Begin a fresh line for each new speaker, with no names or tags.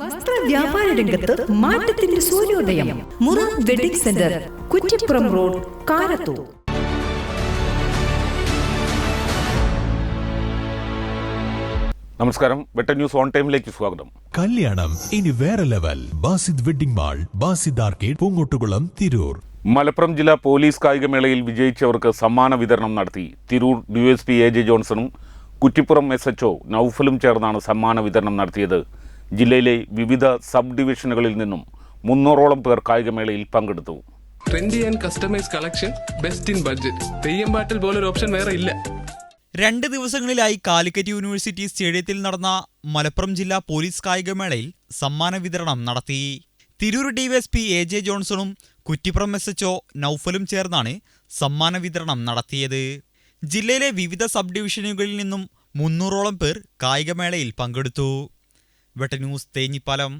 വസ്ത്ര വ്യാപാര രംഗത്ത് മാറ്റത്തിന്റെ സൂര്യോദയം. Mura wedding centre Kuttippuram road Karathur.
നമസ്കാരം. വെട്ട ന്യൂസ് ഓൺ ടൈമിലേക്ക് സ്വാഗതം.
കല്യാണം ഇനി വേറെ level. Basid wedding mall Basid arcade Poonkottukulam Tirur.
Malappuram ജില്ലാ പോലീസ് കായികമേളയിൽ വിജയിച്ചവർക്ക് സമ്മാന വിതരണം നടത്തി. തിരൂർ ഡിവൈഎസ്പി എ ജെ ജോൺസണും കുറ്റിപ്പുറം എസ് എച്ച് നൌഫലും ചേർന്നാണ് സമ്മാന വിതരണം നടത്തിയത്. ജില്ലയിലെ വിവിധ സബ് ഡിവിഷനുകളിൽ നിന്നും മുന്നൂറോളം പേർ കായികമേളയിൽ പങ്കെടുത്തു.
Trendy and customise collection best in budget പോലൊരു ഓപ്ഷൻ വേറെ ഇല്ല.
രണ്ട് ദിവസങ്ങളിലായി കാലിക്കറ്റ് യൂണിവേഴ്സിറ്റി സ്റ്റേഡിയത്തിൽ നടന്ന മലപ്പുറം ജില്ലാ പോലീസ് കായികമേളയിൽ സമ്മാന വിതരണം നടത്തി. തിരൂർ ഡിവൈഎസ്പി എ ജെ ജോൺസണും കുറ്റിപ്പുറം എസ് എച്ച്ഒ നൌഫലും ചേർന്നാണ് സമ്മാന വിതരണം നടത്തിയത്. ജില്ലയിലെ വിവിധ സബ് ഡിവിഷനുകളിൽ നിന്നും മുന്നൂറോളം പേർ കായികമേളയിൽ പങ്കെടുത്തു. വെട്ട ന്യൂസ് തേഞ്ഞിപ്പാലം